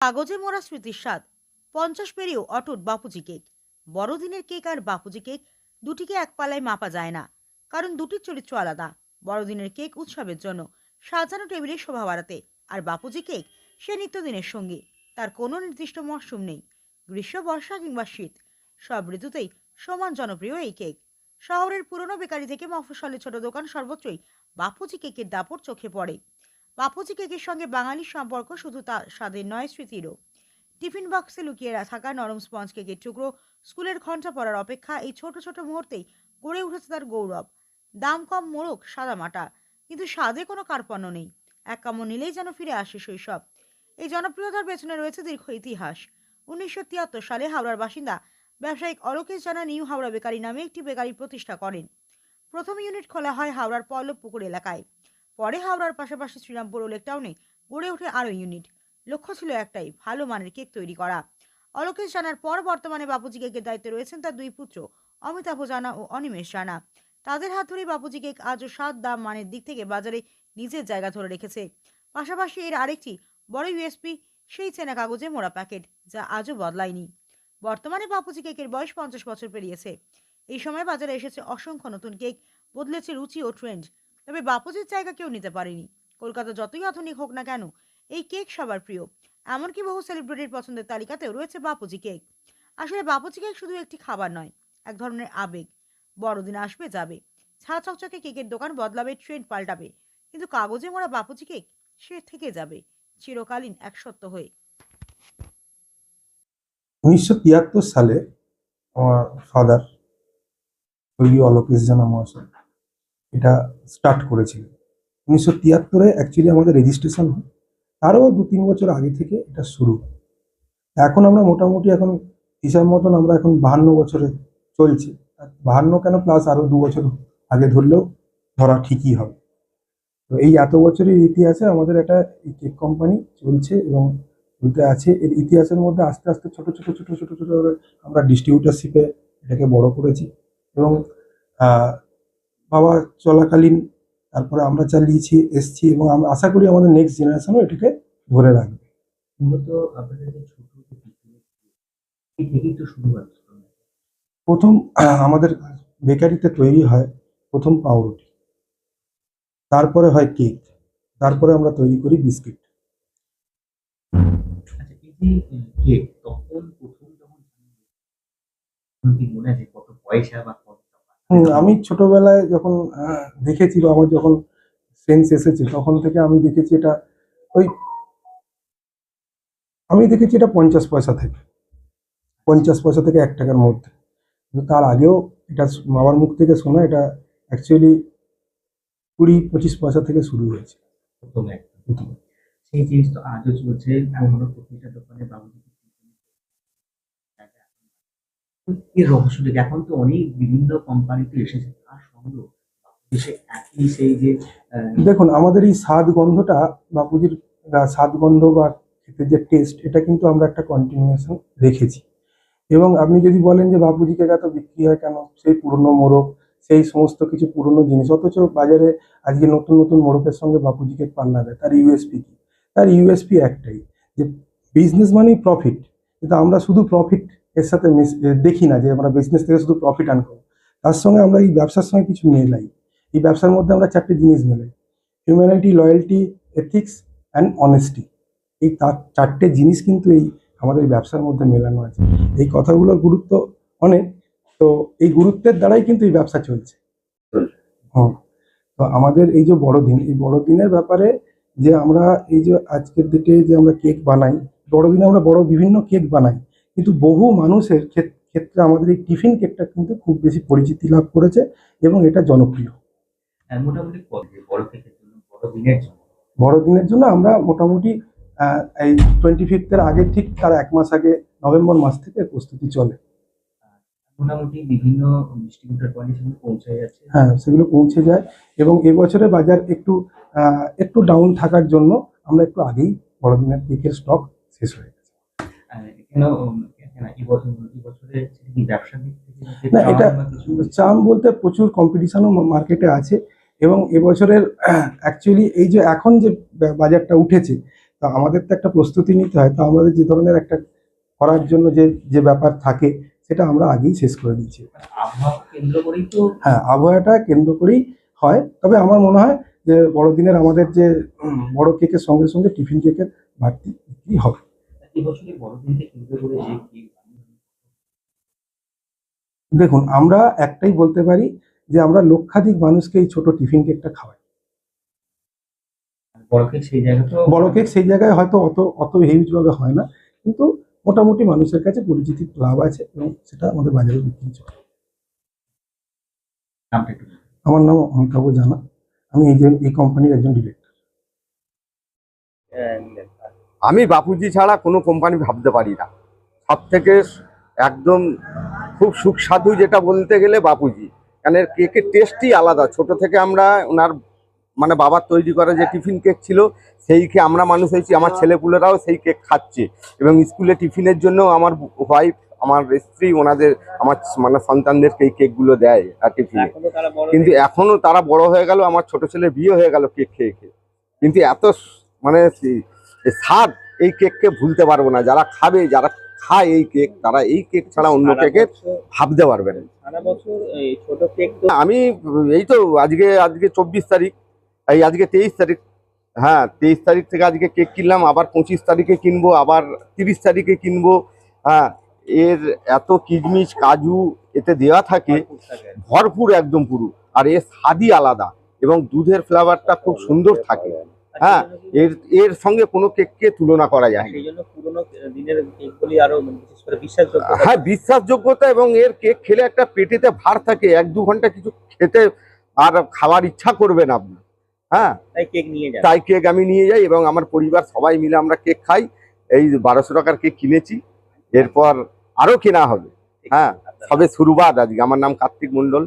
কাগজে মোড়া স্মৃতির স্বাদ। পঞ্চাশ পেরিয়েও অটুট বাপুজি কেক। বড়দিনের কেক আর বাপুজি কেক দুটিকে এক পালায় মাপা যায় না। কারণ দুটির চরিত্র আলাদা। বড়দিনের কেক উৎসবের জন্য, সাজানো টেবিলে শোভা বাড়াতে। আর বাপুজি কেক, সে নিত্যদিনের সঙ্গী। তার কোনো নির্দিষ্ট মরশুম নেই। গ্রীষ্ম, বর্ষা কিংবা শীত, সব ঋতুতেই সমান জনপ্রিয় এই কেক। শহরের পুরনো বেকারি থেকে মফস্বলের ছোট দোকান সর্বত্রই বাপুজি কেকের দাপট চোখে পড়ে। বাপুজি কেকের সঙ্গে বাঙালির সম্পর্ক শুধু তার স্বাদের নয় স্মৃতিরও টিফিন বক্সে লুকিয়ে থাকা নরম স্পঞ্জ কেকের টুকরো, স্কুলের ঘণ্টা পড়ার অপেক্ষা এই ছোট ছোট মুহূর্তেই গড়ে উঠেছে তার গৌরব। দাম কম মোড়ক সাদা মাটা, কিন্তু স্বাদে কোনো কার্পণ্য নেই। এক কামড় নিলেই যেন ফিরে আসে শৈশব। এই জনপ্রিয়তার পেছনে রয়েছে দীর্ঘ ইতিহাস। উনিশশো তিয়াত্তর সালে হাওড়ার বাসিন্দা ব্যবসায়িক অলোকেশ জানা নিউ হাওড়া বেকারি নামে একটি বেকারি প্রতিষ্ঠা করেন। প্রথম ইউনিট খোলা হয় হাওড়ার পল্লব পুকুর এলাকায়। পরে হাওড়ার পাশাপাশি শ্রীরামপুর ও লেকটাউনে গড়ে ওঠে আরও ইউনিট। লক্ষ্য ছিল একটাই, ভালো মানের কেক তৈরি করা। অলোকেশ জানার পর বর্তমানে বাপুজি কেকের দায়িত্বে রয়েছেন তার দুই পুত্র, অমিতাভ জানা ও অনিমেষ জানা তাদের হাত ধরে বাপুজি কেক আজও সাত দাম মানের দিক থেকে বাজারে নিজের জায়গা ধরে রেখেছে। পাশাপাশি এর আরেকটি বড় ইউএসপি সেই চেনা কাগজে মোড়া প্যাকেট, যা আজও বদলায়নি। বর্তমানে বাপুজি কেকের বয়স পঞ্চাশ বছর পেরিয়েছে। এই সময় বাজারে এসেছে অসংখ্য নতুন কেক, বদলেছে রুচি ও ট্রেন্ড। তবে বাপুজির জায়গা কেউ নিতে পারেনি। কলকাতা যতই আধুনিক হোক না কেন, এই কেক সবার প্রিয়। এমনকি বহু সেলিব্রিটির পছন্দের তালিকাতেও রয়েছে বাপুজি কেক। আসলে বাপুজি কেক শুধু একটি খাবার নয়, এক ধরনের আবেগ। বড়দিন আসবে, যাবে। ছাড়া চকচকে কেকের দোকান বদলাবে ট্রেন্ড পাল্টাবে। কিন্তু কাগজে মোড়া বাপুজি কেক, সে থেকে যাবে, চিরকালীন এক সত্য হয়ে। উনিশশো তিয়াত্তর সালে আমার ফাদার অলোকেশ জানা মহাশয় এটা স্টার্ট করেছিলেন উনিশশো তিয়াত্তরে অ্যাকচুয়ালি আমাদের রেজিস্ট্রেশন হয়। তারও দু তিন বছর আগে থেকে এটা শুরু। এখন আমরা মোটামুটি এখন হিসাব মতন আমরা এখন বাহান্ন বছরে চলছে। বাহান্ন কেন প্লাস আরও দু বছর আগে ধরলেও ধরা ঠিকই হবে। তো এই এত বছরের ইতিহাসে আমাদের একটা কেক কোম্পানি চলছে এবং চলতে আছে, এর ইতিহাসের মধ্যে আস্তে আস্তে ছোট ছোট ছোট ছোট ছোট আমরা ডিস্ট্রিবিউটারশিপে এটাকে বড় করেছি। এবং বাবা চলাকালীন তারপরে আমরা চালিয়েছি এসছি এবং আমরা আশা করি আমাদের নেক্সট জেনারেশনও এটাকে ধরে রাখবে। মূলত আপনাদের ছোট শুরু প্রথম আমাদের বেকারিতে তৈরি হয় প্রথম পাউরুটি। তারপরে হয় কেক তারপরে আমরা তৈরি করি বিস্কিট। আচ্ছা কেক তখন প্রথম যখন মনে আছে কত পয়সা বা আমি ছোটবেলায় যখন আহ, দেখেছি বা আমার যখন সেন্স এসেছে তখন থেকে আমি দেখেছি এটা ওই আমি দেখেছি এটা পঞ্চাশ পয়সা থেকে। পঞ্চাশ পয়সা থেকে এক টাকার মধ্যে। কিন্তু তার আগেও এটা বাবার মুখ থেকে শোনা এটা অ্যাকচুয়ালি কুড়ি পঁচিশ পয়সা থেকে শুরু হয়েছে। প্রথম সেই জিনিস তো আজও চলছে এখনও প্রতিটা দোকানে বাবুজি এখন তো অনেক বিভিন্ন কোম্পানিতে এসেছে। তার যে দেখুন, আমাদের এই স্বাদ গন্ধটা বাপুজির স্বাদ গন্ধ বা খেতে যে টেস্ট এটা কিন্তু আমরা একটা কন্টিনিউশন রেখেছি। এবং আপনি যদি বলেন যে বাপুজি কেক এত বিক্রি হয় কেন? সেই পুরনো মোড়ক, সেই সমস্ত কিছু পুরনো জিনিস। অথচ বাজারে আজকে নতুন নতুন মোড়কের সঙ্গে বাপুজি কেক পাল্লা দেয়। তার ইউএসপি কি? তার ইউএসপি একটাই, যে বিজনেস মানেই প্রফিট কিন্তু আমরা শুধু প্রফিট এর সাথে দেখি না যে আমরা বিজনেস থেকে শুধু প্রফিট আন করব। তার সঙ্গে আমরা এই ব্যবসার সঙ্গে কিছু মেলাই। এই ব্যবসার মধ্যে আমরা চারটে জিনিস মেলাই। Humanity loyalty ethics and honesty এই তার চারটে জিনিস কিন্তু এই আমাদের এই ব্যবসার মধ্যে মেলানো আছে। এই কথাগুলোর গুরুত্ব অনেক। তো এই গুরুত্বের দ্বারাই কিন্তু এই ব্যবসা চলছে। হ্যাঁ। তো আমাদের এই যে বড়দিন, এই বড়দিনের ব্যাপারে যে আমরা এই যে আজকের দিকে যে আমরা কেক বানাই, বড়দিনে আমরা বড় বিভিন্ন কেক বানাই। কিন্তু বহু মানুষের ক্ষেত্রে আমাদের এই টিফিন কেকটা কিন্তু খুব বেশি পরিচিতি লাভ করেছে এবং এটা জনপ্রিয়। মোটামুটি কত যে বড় থেকে জন্য বড় দিনের জন্য? বড়দিনের জন্য আমরা মোটামুটি এই টোয়েন্টি ফিফথের আগে ঠিক তার এক মাস আগে নভেম্বর মাস থেকে প্রস্তুতি চলে। মোটামুটি বিভিন্ন ডিস্ট্রিবিউটার পয়েন্টে সেগুলো পৌঁছে যাচ্ছে। হ্যাঁ সেগুলো পৌঁছে যায় এবং এবছরে বাজার একটু একটু ডাউন থাকার জন্য আমরা একটু আগেই বড়দিনের কেকের স্টক শেষ হয়ে কেন না এটা চাম বলতে প্রচুর কম্পিটিশনও মার্কেটে আছে এবং এবছরের অ্যাকচুয়ালি এই যে এখন যে বাজারটা উঠেছে তা আমাদের তো একটা প্রস্তুতি নিতে হয়। তো আমাদের যে ধরনের একটা করার জন্য যে যে ব্যাপার থাকে সেটা আমরা আগেই শেষ করে দিচ্ছি। তো হ্যাঁ আবহাওয়াটা কেন্দ্র করেই হয়। তবে আমার মনে হয় যে বড়দিনের আমাদের যে বড় কেকের সঙ্গে সঙ্গে টিফিন কেকের বাড়তি বিক্রি হবে। এবছরই বড়দিনকে কেন্দ্র করে যে কি দেখুন আমরা একটাই বলতে পারি যে আমরা লক্ষাধিক মানুষকে এই ছোট টিফিন কেকটা খাওয়াই। বড় কেক সেই জায়গায় হয়তো অত অত হিউজ ভাবে হয় না কিন্তু মোটামুটি মানুষের কাছে পরিচিতি লাভ আছে এবং সেটা আমাদের বাজারে বিক্রি চলে। আমার নাম অমিতাভ জানা। আমি এই যে এই কোম্পানির একজন ডিরেক্টর আমি বাপুজি ছাড়া কোনো কোম্পানি ভাবতে পারি না। সব থেকে একদম খুব সুস্বাদু যেটা বলতে গেলে বাপুজি। কেন এর কেকের টেস্টই আলাদা। ছোট থেকে আমরা ওনার মানে বাবার তৈরি করা যে টিফিন কেক ছিল সেই কে আমরা মানুষ হয়েছি আমার ছেলেপুলেরাও সেই কেক খাচ্ছে। এবং স্কুলে টিফিনের জন্য আমার ওয়াইফ আমার স্ত্রী ওনাদের আমার মানে সন্তানদেরকে এই কেকগুলো দেয় আর টিফিনে কিন্তু এখনও তারা বড় হয়ে গেল আমার ছোট ছেলে বিয়ে হয়ে গেল কেক খেয়ে খেয়ে। কিন্তু এত মানে স্বাদ এই কেককে ভুলতে পারব না। যারা খাবে যারা খায় এই কেক তারা এই কেক ছাড়া অন্য কেকে ভাবতে পারবে না। আমি এই তো আজকে আজকে চব্বিশ তারিখ এই আজকে তেইশ তারিখ। হ্যাঁ তেইশ তারিখ থেকে আজকে কেক কিনলাম আবার পঁচিশ তারিখে কিনবো আবার তিরিশ তারিখে কিনবো। হ্যাঁ এর এত কিচমিচ কাজু এতে দেওয়া থাকে ভরপুর একদম পুরো। আর এর স্বাদই আলাদা এবং দুধের ফ্লেভারটা খুব সুন্দর থাকে। হ্যাঁ এর এর সঙ্গে কোনো কেককে তুলনা করা যায় না বিশ্বাসযোগ্য হ্যাঁ বিশ্বাসযোগ্যতা এবং এর কেক খেলে একটা পেটেতে ভার থাকে এক দু ঘণ্টা কিছু খেতে আর খাওয়ার ইচ্ছা করবে না আপনি হ্যাঁ তাই কেক নিয়ে তাই কেক আমি নিয়ে যাই এবং আমার পরিবার সবাই মিলে আমরা কেক খাই। এই বারোশো টাকার কেক কিনেছি এরপর আরও কেনা হবে। হ্যাঁ সবে শুরুবাদ আজকে। আমার নাম কার্তিক মন্ডল